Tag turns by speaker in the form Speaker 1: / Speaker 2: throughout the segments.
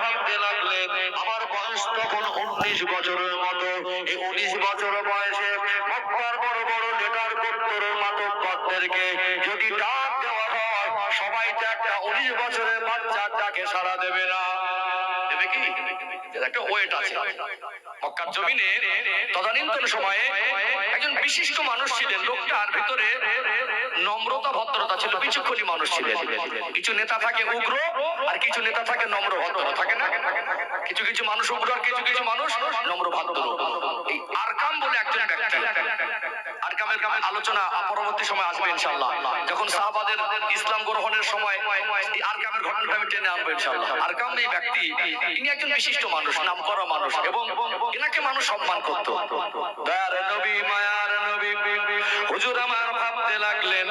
Speaker 1: ভাবতে লাগলেন আমার বয়স তখন উনিশ বছরের মতো। এই উনিশ বছর বয়সে মক্কার বড় বড় লেটার করতর মাতক কর্তদেরকে যদি ডাক দেওয়া হয়, সবাই তো একটা উনিশ বছরের বাচ্চা ডাকে সাড়া দেবে না। দেবে কি? একটা ওয়েট আছে। জমিনে তদানীন্তন সময়ে একজন বিশিষ্ট মানুষ ছিলেন। লোকটার ভিতরে নম্রতা, ভদ্রতা ছিল বিচক্ষণী মানুষ ছিলেন। কিছু নেতা থাকে উগ্র আর কিছু নেতা থাকে নম্র ভদ্র, থাকে না? কিছু কিছু মানুষ উগ্র আর কিছু কিছু মানুষ নম্র ভদ্র। এই আরকাম বলে একজন ব্যক্তি। আলোচনা পরবর্তী সময় আসবে যখন ইসলাম গ্রহণের সময় আরকামের ঘটনাটা আমি টেনে আনব আরকাম এই ব্যক্তি, তিনি একজন বিশিষ্ট মানুষ মানুষ, এবং এনাকে মানুষ সম্মান করত। হুজুর আমার ভাবতে লাগলেন,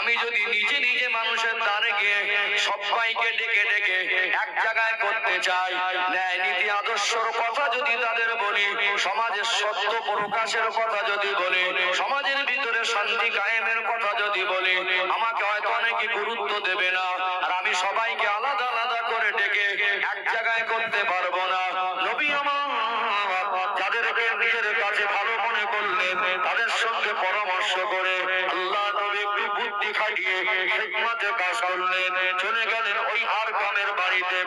Speaker 1: আমি যদি নিজে নিজে মানুষের দ্বারে গিয়ে সবাইকে ডেকে ডেকে এক জায়গায় করতে চাই, ন্যায় নীতি, আদর্শর কথা যদি তাদের বলি সমাজের সত্য প্রকাশের কথা যদি বলি, সমাজের ভিতরে শান্তি কায়েমের কথা যদি বলি, আমাকে হয়তো অনেকে গুরুত্ব দেবে না, আর আমি সবাইকে আলাদা আলাদা করে ডেকে এক জায়গায় করতে পারব না। নবী আমার, যাদেরকে নিজের কাছে ভালো মনে করলেন, তাদের সঙ্গে পরামর্শ করে আল্লাহ নবী একটু বুদ্ধি খাটিয়ে কাজ করলেন চলে গেলেন ওই আরকামের বাড়িতে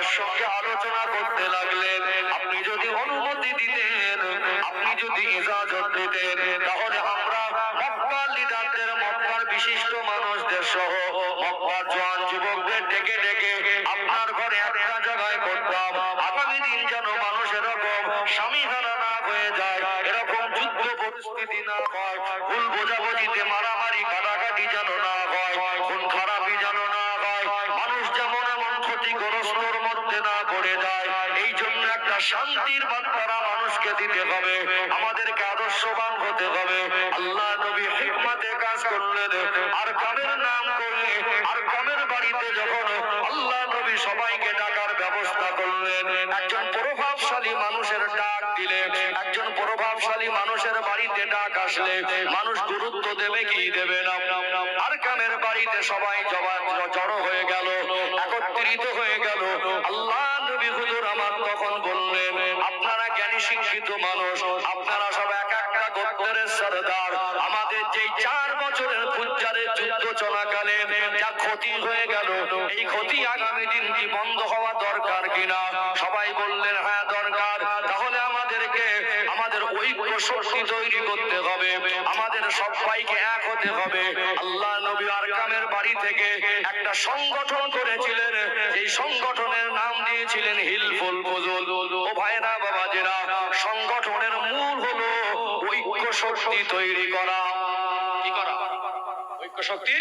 Speaker 1: আরকামের সঙ্গে আলোচনা করতে লাগলেন। আপনি যদি অনুমতি দিতেন, আপনি যদি ইজাজত দিতেন, তাহলে আমরা মক্কার লিডারদের, মক্কার বিশিষ্ট মানুষদের সহ মক্কার জওয়ান যুবকদের ডেকে ডেকে আপনার ঘরে একটা জায়গায় করতাম। আগামী দিন যেন মানুষ এরকম স্বামী হারা না হয়ে যায়, এরকম যুদ্ধ পরিস্থিতি না হয়, ভুল বোঝাবুঝিতে মারামারি, কাটাকাটি যেন না হয় খুন খারাপি যেন না হয় মানুষ যেমন এমন ক্ষতিগ্রস্তর মধ্যে না পড়ে যায় এই জন্য একটা শান্তির বার্তারা মানুষকে দিতে হবে, আমাদেরকে আদর্শবান হতে হবে। আল্লাহ নবী হিকমাতে কাজ করলেন, আর কামের নাম করলে, আর কামের বাড়িতে যখন আল্লাহ নবী সবাইকে ডাকার ব্যবস্থা করলেন, একজন প্রভাবশালী মানুষের ডাক দিলে, একজন প্রভাবশালী মানুষের বাড়িতে ডাক আসলে মানুষ গুরুত্ব দেবে কি দেবে না? আর কামের বাড়িতে সবাই জবা- শিক্ষিত মানুষ, আপনারা সব এক একটা গোত্রের সরদার। আমাদের যে চার বছরের ফুজ্জারের যুদ্ধ চলাকালে যা ক্ষতি হয়ে গেল, এই ক্ষতি আগামী দিন কি বন্ধ হওয়া দরকার কিনা? সবাই বললেন হ্যাঁ দরকার। তাহলে আমাদেরকে, আমাদের ঐক্য শক্তি তৈরি করতে হবে। আমাদের সবাইকে এক হতে হবে। আল্লাহ নবী আরকামের বাড়ি থেকে একটা সংগঠন করেছিলেন। এই সংগঠনের নাম দিয়েছিলেন হিলফুল ফজল শক্তি তৈরি করা। কি করা? ঐক্য শক্তি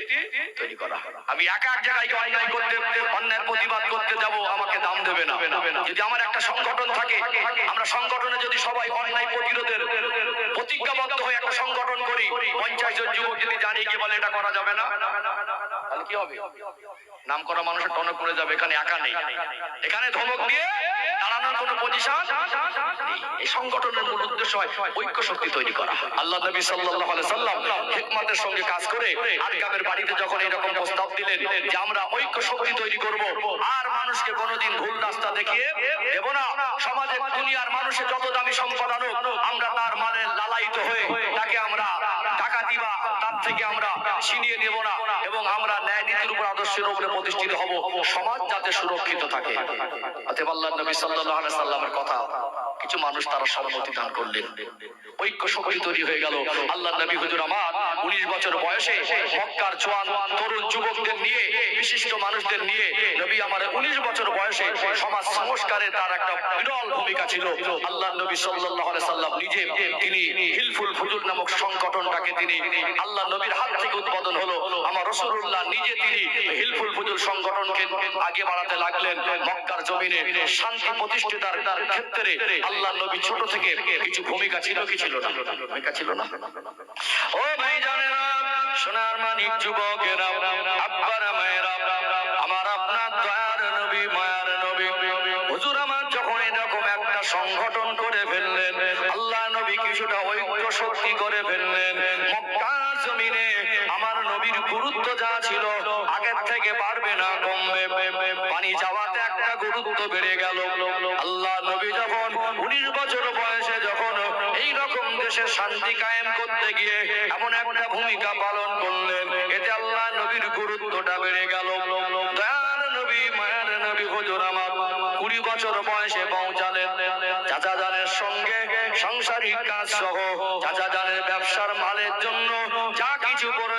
Speaker 1: তৈরি করা। আমি একা এক জায়গায় অন্যায় করতে অন্যায়ের প্রতিবাদ করতে যাব আমাকে দাম দেবে না। যদি আমার একটা সংগঠন থাকে আমরা সংগঠনে যদি সবাই অন্যায় প্রতিরোধের প্রতিজ্ঞাবদ্ধ হয়ে একটা সংগঠন করি পঞ্চাশ জন যুবক যদি জানিয়ে গিয়ে বলে এটা করা যাবে না তাহলে কি হবে? নাম করা মানুষের টনক করে যাবে, এখানে একা নেই। এখানে ধমক দিয়ে দাঁড়ানোর কোনো পজিশন এই সংগঠনের মূল উদ্দেশ্য হয় ঐক্য শক্তি তৈরি করা। আল্লাহ নবী সাল্লাল্লাহু আলাইহি সাল্লাম হিকমতের সঙ্গে কাজ করে আটকামের বাড়িতে যখন এরকম প্রস্তাব দিলেন যে আমরা ঐক্য শক্তি তৈরি করব, আর মানুষকে কোনোদিন ভুল রাস্তা দেখিয়ে দেব না। সমাজে দুনিয়ার মানুষের যত দামি সম্পদ আনুক, আমরা তার মানে লালায়িত হয়ে তাকে আমরা টাকা দিবা, তার থেকে আমরা ছিনিয়ে নেব না। এবং আমরা ন্যায় নীতির উপর আদর্শের উপরে প্রতিষ্ঠিত হব। সমাজ যাতে সুরক্ষিত থাকে। আল্লাহ নবী সাল্লামের কথা কিছু মানুষ তারা সম্মতি দান করলেন। ঐক্য তৈরি হয়ে গেল। আল্লাহ নবী হুজুর আমার উনিশ বছর বয়সে মক্কার তরুণ যুবকদের নিয়ে, বিশিষ্ট মানুষদের নিয়ে নবী আমার উনিশ বছর বয়সে সমাজ সংস্কারে তার একটা বিরল ভূমিকা ছিল। আল্লাহ নবী সাল্লাল্লাহু সাল্লাম নিজে তিনি হিলফুল ফুজুল নামক সংগঠনটাকে তিনি আল্লাহ নবীর হাত থেকে উদ্বোধন হলো। আমার রাসূলুল্লাহ নিজে তিনি হিলফুল ফুজুল সংগঠনকে আগে বাড়াতে লাগলেন মক্কার জমিনে। শান্তি প্রতিষ্ঠিতার ক্ষেত্রে আল্লাহ নবী ছোট থেকে কিছু ভূমিকা ছিল কি ছিল না? ভূমিকা ছিল না। ও ভাই জানেরা সোনার মানিক যুবকেরা, আব্বারা মায়েরা, আমার আপনার দয়ার নবী, মায়ার নবী, হুজুর আমার যখন এরকম একটা সংগঠন করে ফেললেন, আল্লাহ নবী কিছুটা ঐক্য শক্তি করে দেশে শান্তি কায়েম করতে গিয়ে এমন একটা ভূমিকা পালন করলেন। এতে আল্লাহ নবীর গুরুত্বটা বেড়ে গেল। সাংসারিক কাজ সহ চাচা জানের ব্যবসার মালের জন্য যা কিছু প্রয়োজন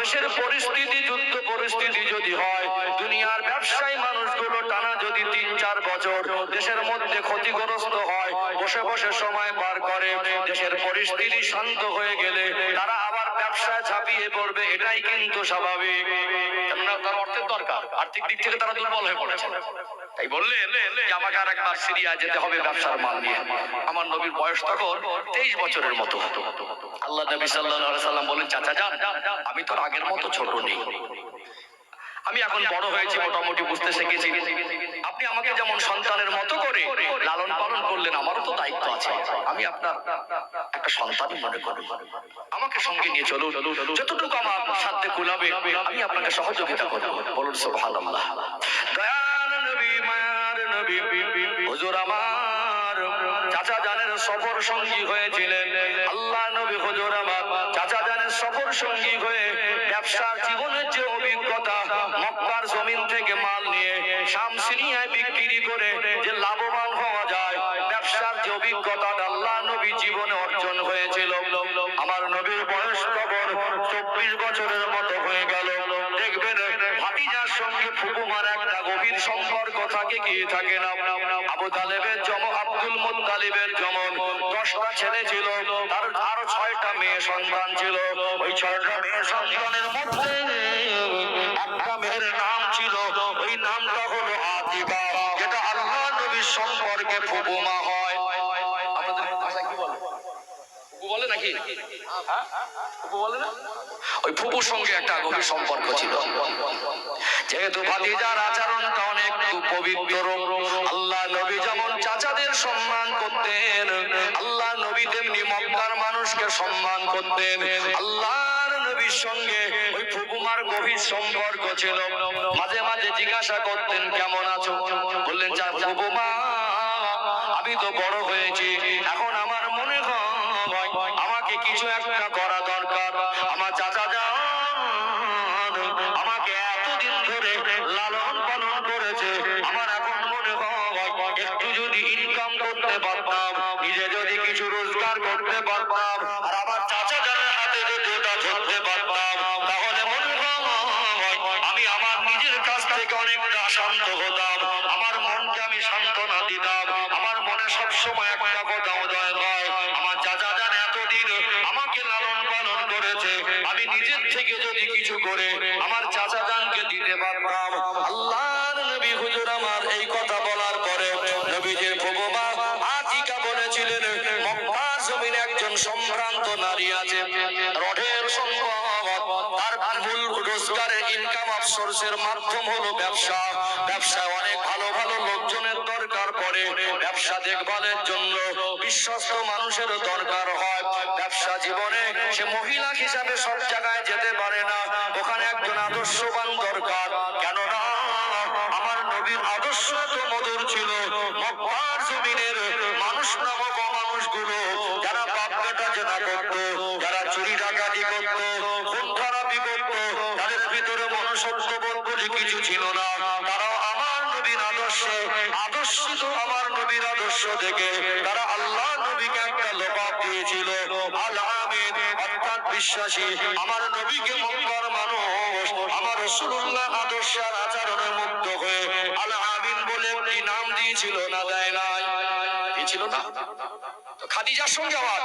Speaker 1: দেশের পরিস্থিতি মধ্যে ক্ষতিগ্রস্ত হয়, বসে বসে সময় পার করে, দেশের পরিস্থিতি শান্ত হয়ে গেলে তারা আবার ব্যবসায় ঝাঁপিয়ে পড়বে, এটাই কিন্তু স্বাভাবিক কেননা তার অর্থের দরকার আর্থিক দিক থেকে তারা দুর্বল হয়ে তাই আমাকে আর একবার সিরিয়া যেতে হবে ব্যবসার মাল নিয়ে। আমার নবীর বয়স তখন তেইশ বছরের মতো। আল্লাহ নবী সাল্লাহ সাল্লাম বলেন চাচা যান, আমি তো আগের মতো ছোট নেই। আমি এখন বড় হয়েছি, মোটামুটি বুঝতে শিখেছি। আপনি আমাকে যেমন সন্তানের মতো করে লালন পালন করলেন, আমারও তো দায়িত্ব আছে। আমি আপনার একটা সন্তান মনে করি। আমাকে সঙ্গে নিয়ে চলুন যতটুকু আমার সাধ্যে কুলাবে, আমি আপনাকে সহযোগিতা করব। বলুন, সুবহানাল্লাহ। দয়াল নবী, মায়ার নবী, হুজুর আমার, চাচা জানের সফর সঙ্গী হয়েছিলেন। আল্লাহ নবী, হুজুর আমার, চাচা জানের সফর সঙ্গী হয়ে ব্যবসার জীবনের যে অভিজ্ঞতা, মক্কার জমিন থেকে মাল নিয়ে শামসিনিয়ায় বিক্রি করে থাকে আবু তালেবের জম আব্দুল মুতালিবের যেমন দশটা ছেলে ছিল, তার আরও ছয়টা মেয়ে সন্তান ছিল। ওই ছয়টা মেয়ে সন্তানের মধ্যে ওই ফুপুর সঙ্গে একটা গভীর সম্পর্ক ছিল। যেহেতু ভাতিজার আচরণটা অনেক পবিত্র, আল্লাহ নবী যেমন চাচাদের সম্মান করতেন, আল্লাহ নবী তেমনি মক্কার মানুষকে সম্মান করতেন। আল্লাহর নবীর সঙ্গে ওই ফুপুমার গভীর সম্পর্ক ছিল। মাঝে মাঝে জিজ্ঞাসা করতেন, কেমন আছো? একটু যদি ইনকাম করতে পারতাম, নিজে যদি কিছু রোজগার করতে পারতাম, আর আমার চাচা জানের হাতে যদি ওটা ধরতে পারতাম, তাহলে মনে আমি আমার নিজের কাছ থেকে অনেকটা শান্ত হতাম, আমার মনকে আমি সান্ত্বনা দিতাম, আমার মনে সবসময় একটা কথা উদয় হয়, আমার চাচা জান এতদিন আমাকে লালন পালন করেছে, আমি নিজের থেকে যদি কিছু করে, আমার চাচা রোজগারের ইনকাম অফ সোর্সের মাধ্যম হলো ব্যবসা। ব্যবসায় অনেক ভালো ভালো লোকজনের দরকার পড়ে। ব্যবসা দেখভালের জন্য বিশ্বস্ত মানুষের দরকার হয়। ব্যবসা জীবনে সে মহিলা হিসাবে সব জায়গায় যেতে পারে না। ওখানে একজন আদর্শবান দরকার। কেননা আমার নবীর আদর্শ তো মধুর ছিল। মক্কার জমিনের মানুষ নামক মানুষগুলো যারা বাপ বেটা জেনা করত যারা চুরি ডাকাতি করত খুন খারাপি করত তাদের ভিতরে মনুষ্যত্ব বলে কিছু ছিল না তারাও আমার নবীর আদর্শে আদর্শিত আমার আদর্শ থেকে তারা আল্লাহ নবীকে একটা লোপাপ দিয়েছিল। আল্লাহ অর্থাৎ বিশ্বাসী। আমার নবীকে মঙ্গল মানুষ, আমার রসুল্লাহ আদর্শ আর আচরণে মুক্ত হয়ে আল্লাহ আমিন বলে
Speaker 2: দিয়েছিল, না দেয় নাই। দিয়েছিল না? খাদিজার সঙ্গে আবার